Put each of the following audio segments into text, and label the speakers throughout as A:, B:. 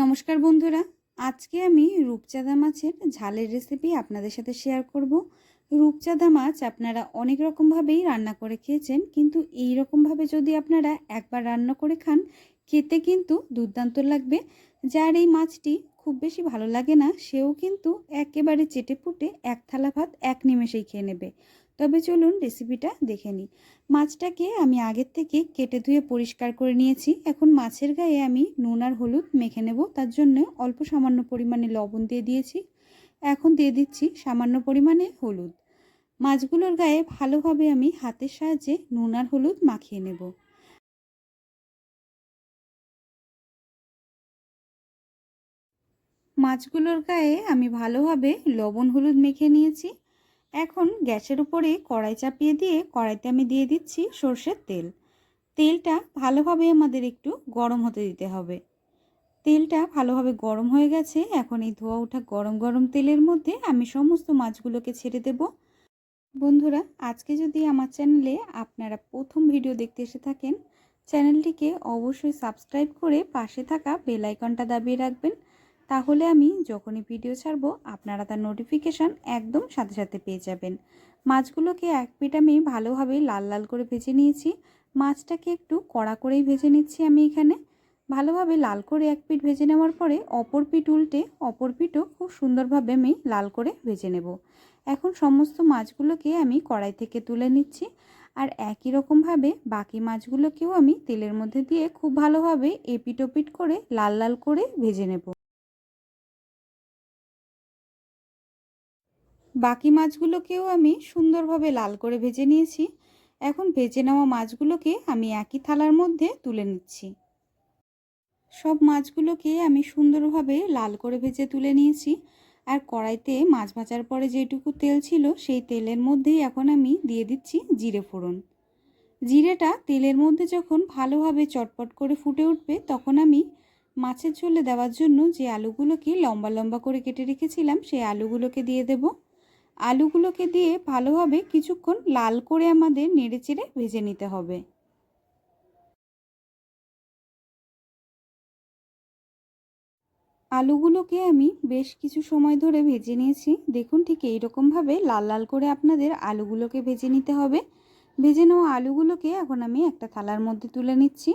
A: নমস্কার বন্ধুরা, আজকে আমি রূপচাঁদা মাছের ঝালের রেসিপি আপনাদের সাথে শেয়ার করব। রূপচাঁদা মাছ আপনারা অনেক রকমভাবেই রান্না করে খেয়েছেন, কিন্তু এই রকমভাবে যদি আপনারা একবার রান্না করে খান, খেতে কিন্তু দুর্দান্ত লাগবে। যার এই মাছটি খুব বেশি ভালো লাগে না, সেও কিন্তু একেবারে চেটে পুটে এক থালা ভাত এক নিমেষেই খেয়ে নেবে। তবে চলুন রেসিপিটা দেখে নিই। মাছটাকে আমি আগের থেকে কেটে ধুয়ে পরিষ্কার করে নিয়েছি। এখন মাছের গায়ে আমি নুন আর হলুদ মেখে নেব। তার জন্য অল্প সামান্য পরিমাণে লবণ দিয়ে দিয়েছি। এখন দিয়ে দিচ্ছি সামান্য পরিমাণে হলুদ। মাছগুলোর গায়ে ভালোভাবে আমি হাতের সাহায্যে নুন আর হলুদ মাখিয়ে নেব। মাছগুলোর গায়ে আমি ভালোভাবে লবণ হলুদ মেখে নিয়েছি। এখন গ্যাসের উপরে কড়াই চাপিয়ে দিয়ে কড়াইতে আমি দিয়ে দিচ্ছি সর্ষের তেল। তেলটা ভালোভাবে আমাদের একটু গরম হতে দিতে হবে। তেলটা ভালোভাবে গরম হয়ে গেছে, এখন এই ধোয়া ওঠা গরম গরম তেলের মধ্যে আমি সমস্ত মাছগুলোকে ছেড়ে দেব। বন্ধুরা, আজকে যদি আমার চ্যানেলে আপনারা প্রথম ভিডিও দেখতে এসে থাকেন, চ্যানেলটিকে অবশ্যই সাবস্ক্রাইব করে পাশে থাকা বেল আইকনটা দাবিয়ে রাখবেন। তাহলে আমি যখনই ভিডিও ছাড়বো, আপনারা তার নোটিফিকেশান একদম সাথে সাথে পেয়ে যাবেন। মাছগুলোকে এক পিঠ আমি ভালোভাবে লাল লাল করে ভেজে নিয়েছি। মাছটাকে একটু কড়া করেই ভেজে নিচ্ছি আমি এখানে। ভালোভাবে লাল করে এক পিঠ ভেজে নেওয়ার পরে অপর পিঠ উল্টে অপর পিঠও খুব সুন্দরভাবে আমি লাল করে ভেজে নেব। এখন সমস্ত মাছগুলোকে আমি কড়াই থেকে তুলে নিচ্ছি। আর একই রকমভাবে বাকি মাছগুলোকেও আমি তেলের মধ্যে দিয়ে খুব ভালোভাবে এপিট ওপিট করে লাল লাল করে ভেজে নেব। বাকি মাছগুলোকেও আমি সুন্দরভাবে লাল করে ভেজে নিয়েছি। এখন ভেজে নেওয়া মাছগুলোকে আমি একই থালার মধ্যে তুলে নিচ্ছি। সব মাছগুলোকে আমি সুন্দরভাবে লাল করে ভেজে তুলে নিয়েছি। আর কড়াইতে মাছ ভাজার পরে যেটুকু তেল ছিল, সেই তেলের মধ্যেই এখন আমি দিয়ে দিচ্ছি জিরে ফোড়ন। জিরেটা তেলের মধ্যে যখন ভালোভাবে চটপট করে ফুটে উঠবে, তখন আমি মাছের ঝোলে দেওয়ার জন্য যে আলুগুলোকে লম্বা লম্বা করে কেটে রেখেছিলাম, সেই আলুগুলোকে দিয়ে দেবো। আলুগুলোকে দিয়ে ভালোভাবে কিছুক্ষণ লাল করে আমাদের নেড়েচেড়ে ভেজে নিতে হবে। আলুগুলোকে আমি বেশ কিছু সময় ধরে ভেজে নিয়েছি। দেখুন ঠিক এইরকমভাবে লাল লাল করে আপনাদের আলুগুলোকে ভেজে নিতে হবে। ভেজে নেওয়া আলুগুলোকে এখন আমি একটা থালার মধ্যে তুলে নিচ্ছি।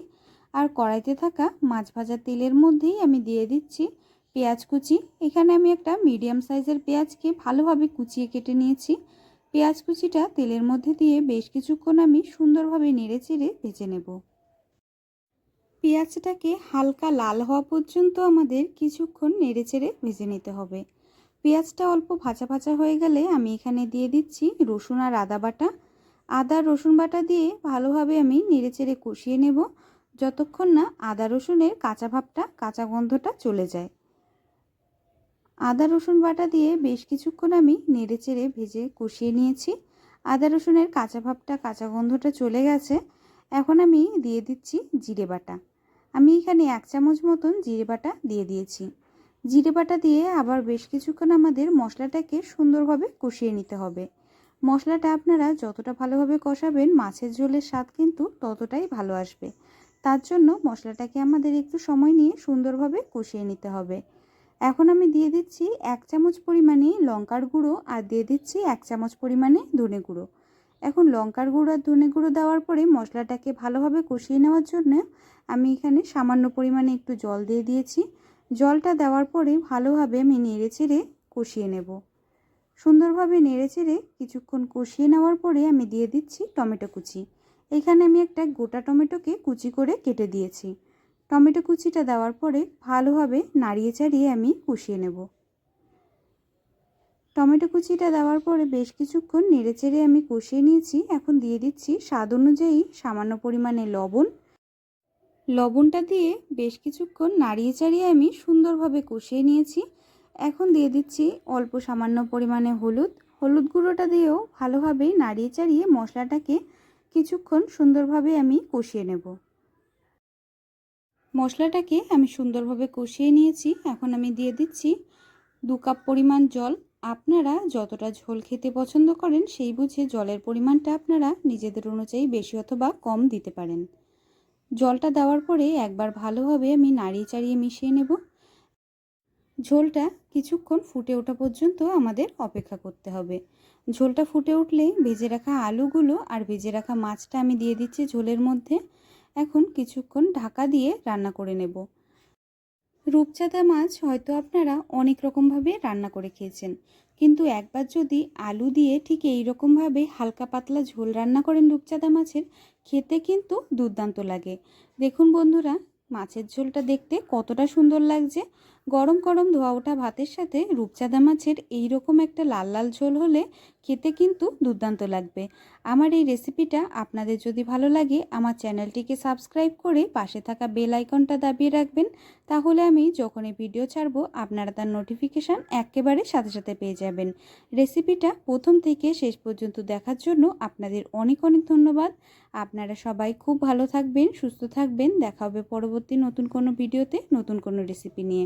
A: আর কড়াইতে থাকা মাছ ভাজা তেলের মধ্যেই আমি দিয়ে দিচ্ছি। পেঁয়াজ কুচি। এখানে আমি একটা মিডিয়াম সাইজের পেঁয়াজকে ভালোভাবে কুচিয়ে কেটে নিয়েছি। পেঁয়াজ কুচিটা তেলের মধ্যে দিয়ে বেশ কিছুক্ষণ আমি সুন্দরভাবে নেড়ে চেড়ে ভেজে নেব। পেঁয়াজটাকে হালকা লাল হওয়া পর্যন্ত আমাদের কিছুক্ষণ নেড়ে চেড়ে ভেজে নিতে হবে। পেঁয়াজটা অল্প ভাজা ভাজা হয়ে গেলে আমি এখানে দিয়ে দিচ্ছি রসুন আর আদা বাটা। আদা, রসুন বাটা দিয়ে ভালোভাবে আমি নেড়ে চেড়ে কষিয়ে নেব। যতক্ষণ না আদা রসুনের কাঁচা ভাবটা, কাঁচা গন্ধটা চলে যায়। আদা, রসুন বাটা দিয়ে বেশ কিছুক্ষণ আমি নেড়ে চেড়ে ভেজে কষিয়ে নিয়েছি। আদা, রসুনের কাঁচা ভাবটা, কাঁচা গন্ধটা চলে গেছে। এখন আমি দিয়ে দিচ্ছি জিরে বাটা। আমি এখানে এক চামচ মতন জিরে বাটা দিয়ে দিয়েছি। জিরে বাটা দিয়ে আবার বেশ কিছুক্ষণ আমাদের মশলাটাকে সুন্দরভাবে কষিয়ে নিতে হবে। মশলাটা আপনারা যতটা ভালোভাবে কষাবেন, মাছের ঝোলের স্বাদ কিন্তু ততটাই ভালো আসবে। তার জন্য মশলাটাকে আমাদের একটু সময় নিয়ে সুন্দরভাবে কষিয়ে নিতে হবে। এখন আমি দিয়ে দিচ্ছি এক চামচ পরিমাণে লঙ্কার গুঁড়ো আর দিয়ে দিচ্ছি এক চামচ পরিমাণে ধনে গুঁড়ো। এখন লঙ্কার গুঁড়ো আর ধনে গুঁড়ো দেওয়ার পরে মশলাটাকে ভালোভাবে কষিয়ে নেওয়ার জন্য আমি এখানে সামান্য পরিমাণে একটু জল দিয়ে দিয়েছি। জলটা দেওয়ার পরে ভালোভাবে আমি নেড়ে চেড়ে কষিয়ে নেব। সুন্দরভাবে নেড়ে চেড়ে কিছুক্ষণ কষিয়ে নেওয়ার পরে আমি দিয়ে দিচ্ছি টমেটো কুচি। এখানে আমি একটা গোটা টমেটোকে কুচি করে কেটে দিয়েছি। টমেটো কুচিটা দেওয়ার পরে ভালোভাবে নাড়িয়ে চাড়িয়ে আমি কষিয়ে নেব। টমেটো কুচিটা দেওয়ার পরে বেশ কিছুক্ষণ নেড়ে চেড়ে আমি কষিয়ে নিয়েছি। এখন দিয়ে দিচ্ছি স্বাদ অনুযায়ী সামান্য পরিমাণে লবণ। লবণটা দিয়ে বেশ কিছুক্ষণ নাড়িয়ে চাড়িয়ে আমি সুন্দরভাবে কষিয়ে নিয়েছি। এখন দিয়ে দিচ্ছি অল্প সামান্য পরিমাণে হলুদ। হলুদ গুঁড়োটা দিয়েও ভালোভাবে নাড়িয়ে চাড়িয়ে মশলাটাকে কিছুক্ষণ সুন্দরভাবে আমি কষিয়ে নেব। মশলাটাকে আমি সুন্দরভাবে কষিয়ে নিয়েছি। এখন আমি দিয়ে দিচ্ছি দু কাপ পরিমাণ জল। আপনারা যতটা ঝোল খেতে পছন্দ করেন সেই বুঝে জলের পরিমাণটা আপনারা নিজেদের অনুযায়ী বেশি অথবা কম দিতে পারেন। জলটা দেওয়ার পরে একবার ভালোভাবে আমি নাড়িয়ে চাড়িয়ে মিশিয়ে নেব। ঝোলটা কিছুক্ষণ ফুটে ওঠা পর্যন্ত আমাদের অপেক্ষা করতে হবে। ঝোলটা ফুটে উঠলেই ভেজে রাখা আলুগুলো আর ভেজে রাখা মাছটা আমি দিয়ে দিচ্ছি ঝোলের মধ্যে। এখন কিছুক্ষণ ঢাকা দিয়ে রান্না করে নেব। রূপচাঁদা মাছ হয়তো আপনারা অনেক রকমভাবে রান্না করে খেয়েছেন, কিন্তু একবার যদি আলু দিয়ে ঠিক এই রকমভাবে হালকা পাতলা ঝোল রান্না করেন রূপচাঁদা মাছের, খেতে কিন্তু দুর্দান্ত লাগে। দেখুন বন্ধুরা, মাছের ঝোলটা দেখতে কতটা সুন্দর লাগছে। গরম গরম ধোয়া ওঠা ভাতের সাথে রূপচাঁদা মাছের এই রকম একটা লাল লাল ঝোল হলে খেতে কিন্তু দুর্দান্ত লাগবে। আমার এই রেসিপিটা আপনাদের যদি ভালো লাগে, আমার চ্যানেলটিকে সাবস্ক্রাইব করে পাশে থাকা বেল আইকনটা দাবিয়ে রাখবেন। তাহলে আমি যখনই ভিডিও ছাড়বো, আপনারা তার নোটিফিকেশান একেবারে সাথে সাথে পেয়ে যাবেন। রেসিপিটা প্রথম থেকে শেষ পর্যন্ত দেখার জন্য আপনাদের অনেক অনেক ধন্যবাদ। আপনারা সবাই খুব ভালো থাকবেন, সুস্থ থাকবেন। দেখা হবে পরবর্তী নতুন কোনো ভিডিওতে নতুন কোনো রেসিপি নিয়ে।